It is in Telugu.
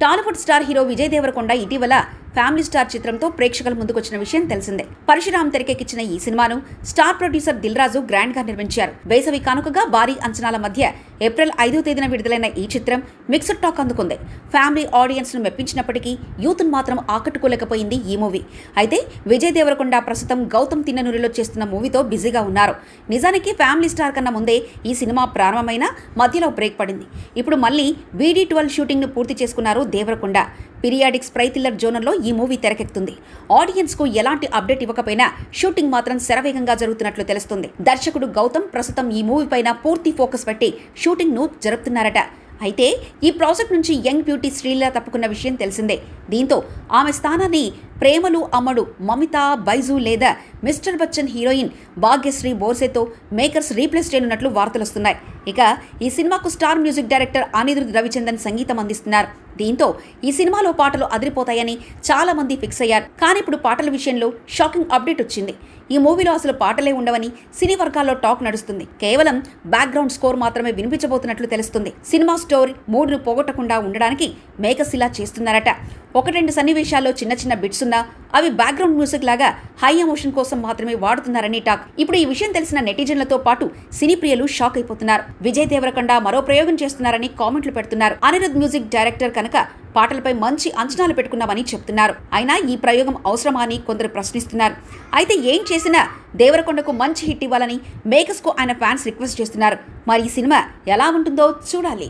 Tollywood star hero Vijay Devarakonda ఇటీవల ఫ్యామిలీ స్టార్ చిత్రంతో ప్రేక్షకుల ముందుకొచ్చిన విషయం తెలిసిందే. పరశురామ్ తెరకెక్కించిన ఈ సినిమాను స్టార్ ప్రొడ్యూసర్ దిల్ రాజు గ్రాండ్గా నిర్మించారు. వేసవి కానుకగా భారీ అంచనాల మధ్య ఏప్రిల్ ఐదో తేదీన విడుదలైన ఈ చిత్రం మిక్స్డ్ టాక్ అందుకుంది. ఫ్యామిలీ ఆడియన్స్ను మెప్పించినప్పటికీ యూత్ మాత్రం ఆకట్టుకోలేకపోయింది ఈ మూవీ. అయితే విజయ్ దేవరకొండ ప్రస్తుతం గౌతమ్ తిన్ననూరిలో చేస్తున్న మూవీతో బిజీగా ఉన్నారు. నిజానికి ఫ్యామిలీ స్టార్ కన్నా ముందే ఈ సినిమా ప్రారంభమైన మధ్యలో బ్రేక్ పడింది. ఇప్పుడు మళ్ళీ బీడీ ట్వెల్వ్ షూటింగ్ను పూర్తి చేసుకున్నారు దేవరకొండ. పీరియాడిక్ స్ప్రై థ్రిల్లర్ జోనర్లో ఈ మూవీ తెరకెక్కుతుంది. ఆడియన్స్కు ఎలాంటి అప్డేట్ ఇవ్వకపోయినా షూటింగ్ మాత్రం శరవేగంగా జరుగుతున్నట్లు తెలుస్తుంది. దర్శకుడు గౌతమ్ ప్రస్తుతం ఈ మూవీ పైన పూర్తి ఫోకస్ పెట్టి షూటింగ్ను జరుపుతున్నారట. అయితే ఈ ప్రాజెక్ట్ నుంచి యంగ్ బ్యూటీ శ్రీలీల తప్పుకున్న విషయం తెలిసిందే. దీంతో ఆమె స్థానాన్ని ప్రేమలు అమ్మడు మమిత బైజు లేదా మిస్టర్ బచ్చన్ హీరోయిన్ భాగ్యశ్రీ బోర్సేతో మేకర్స్ రీప్లేస్ చేయనున్నట్లు వార్తలు వస్తున్నాయి ఇక ఈ సినిమాకు star music director Anirudh Ravichander సంగీతం అందిస్తున్నారు. దీంతో ఈ సినిమాలో పాటలు అదిరిపోతాయని చాలా మంది ఫిక్స్ అయ్యారు. కానీ ఇప్పుడు పాటల విషయంలో షాకింగ్ అప్డేట్ వచ్చింది. ఈ మూవీలో అసలు పాటలే ఉండవని సినీ వర్గాల్లో టాక్ నడుస్తుంది. కేవలం బ్యాక్గ్రౌండ్ స్కోర్ మాత్రమే వినిపించబోతున్నట్లు తెలుస్తుంది. సినిమా స్టోరీ మూడును పోగొట్టకుండా ఉండడానికి మేకర్స్ ఇలా చేస్తున్నారట. ఒకటెండు రెండు సన్నివేశాల్లో చిన్న చిన్న బిట్స్ ఉన్నా అవి బ్యాక్గ్రౌండ్ మ్యూజిక్ లాగా హై ఎమోషన్ కోసం మాత్రమే వాడుతున్నారని టాక్. ఇప్పుడు ఈ విషయం తెలిసిన నెటిజన్లతో పాటు సినీ ప్రియులు షాక్ అయిపోతున్నారు. విజయ్ దేవరకొండ మరో ప్రయోగం చేస్తున్నారని కామెంట్లు పెడుతున్నారు. అనిరుద్ మ్యూజిక్ డైరెక్టర్ కనుక పాటలపై మంచి అంచనాలు పెట్టుకున్నామని చెప్తున్నారు. అయినా ఈ ప్రయోగం అవసరమా అని కొందరు ప్రశ్నిస్తున్నారు. అయితే ఏం చేసినా దేవరకొండకు మంచి హిట్ ఇవ్వాలని మేకర్స్కు ఆయన ఫ్యాన్స్ రిక్వెస్ట్ చేస్తున్నారు. మరి ఈ సినిమా ఎలా ఉంటుందో చూడాలి.